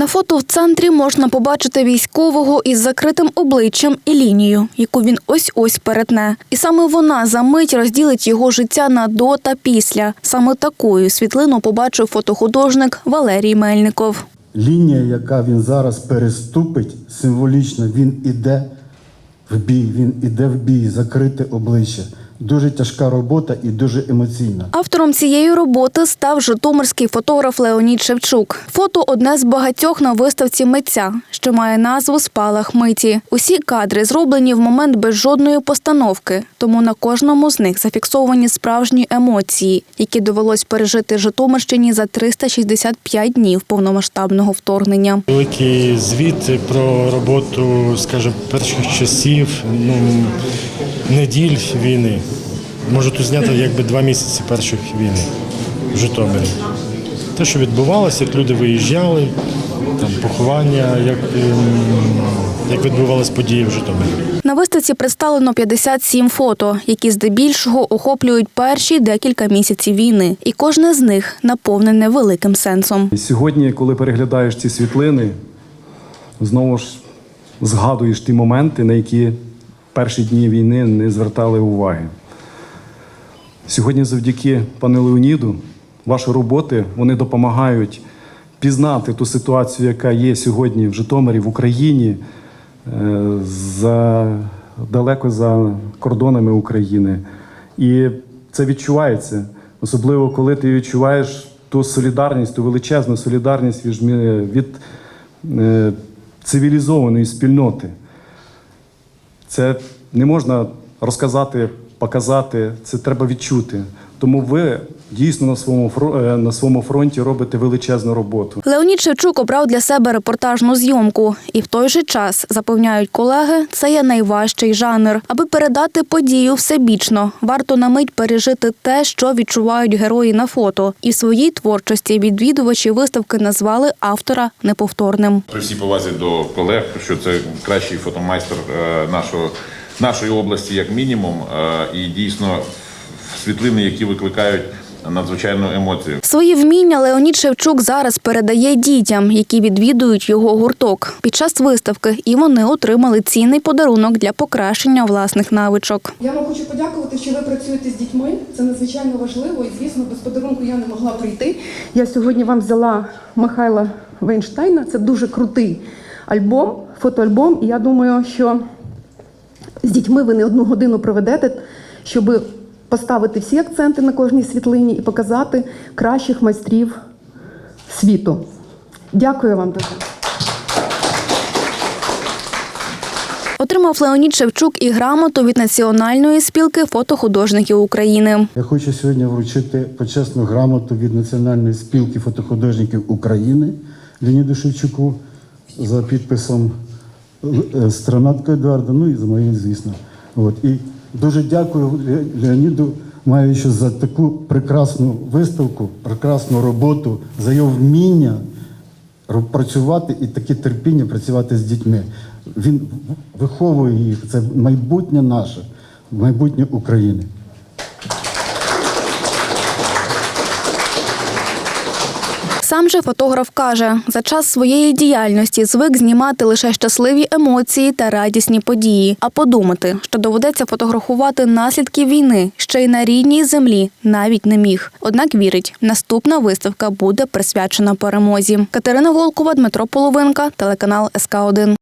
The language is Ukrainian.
На фото в центрі можна побачити військового із закритим обличчям і лінією, яку він ось-ось перетне. І саме вона за мить розділить його життя на до та після. Саме такою світлину побачив фотохудожник Валерій Мельников. Лінія, яка він зараз переступить, символічно, він іде в бій, він іде в бій, закрите обличчя. Дуже тяжка робота і дуже емоційна. Автором цієї роботи став житомирський фотограф Леонід Шевчук. Фото одне з багатьох на виставці митця, що має назву Спалах миті. Усі кадри зроблені в момент без жодної постановки, тому на кожному з них зафіксовані справжні емоції, які довелось пережити Житомирщині за 365 днів повномасштабного вторгнення. Великий звіт про роботу, скажімо, перших часів, ну, неділь війни. Можу тут зняти якби два місяці перших війни в Житомирі. Те, що відбувалося, як люди виїжджали, там поховання, як, ем, як відбувалися події в Житомирі. На виставці представлено 57 фото, які здебільшого охоплюють перші декілька місяців війни, і кожне з них наповнене великим сенсом. І сьогодні, коли переглядаєш ці світлини, знову ж згадуєш ті моменти, на які перші дні війни не звертали уваги. Сьогодні, завдяки пану Леоніду, ваші роботи вони допомагають пізнати ту ситуацію, яка є сьогодні в Житомирі, в Україні, е, за, далеко за кордонами України. І це відчувається, особливо коли ти відчуваєш ту солідарність, ту величезну солідарність від, від е, цивілізованої спільноти. Це не можна розказати, показати, це треба відчути. Тому ви дійсно на своєму е, на своєму фронті робите величезну роботу. Леонід Шевчук обрав для себе репортажну зйомку, і в той же час запевняють колеги, це є найважчий жанр. Аби передати подію всебічно, варто на мить пережити те, що відчувають герої на фото. І в своїй творчості відвідувачі виставки назвали автора неповторним. При всій повазі до колег, що це кращий фотомайстер е, нашого, нашої області, як мінімум, е, і дійсно світлини, які викликають надзвичайну емоцію. Свої вміння Леонід Шевчук зараз передає дітям, які відвідують його гурток під час виставки, і вони отримали цінний подарунок для покращення власних навичок. Я вам хочу подякувати, що ви працюєте з дітьми. Це надзвичайно важливо. І звісно, без подарунку я не могла прийти. Я сьогодні вам взяла Михайла Вейнштейна. Це дуже крутий альбом, фотоальбом. І я думаю, що з дітьми ви не одну годину проведете, щоб поставити всі акценти на кожній світлині і показати кращих майстрів світу. Дякую вам дуже. Отримав Леонід Шевчук і грамоту від Національної спілки фотохудожників України. Я хочу сьогодні вручити почесну грамоту від Національної спілки фотохудожників України Леоніду Шевчуку за підписом Странатка Едуарда, ну і за моїм, звісно. От. І дуже дякую Ле- Леоніду Маєвичу за таку прекрасну виставку, прекрасну роботу, за його вміння працювати і таке терпіння працювати з дітьми. Він виховує їх. Це майбутнє наше, майбутнє України. Сам же фотограф каже, за час своєї діяльності звик знімати лише щасливі емоції та радісні події. А подумати, що доведеться фотографувати наслідки війни ще й на рідній землі, навіть не міг. Однак вірить, наступна виставка буде присвячена перемозі. Катерина Волкова, Дмитро Половинка, телеканал СК 1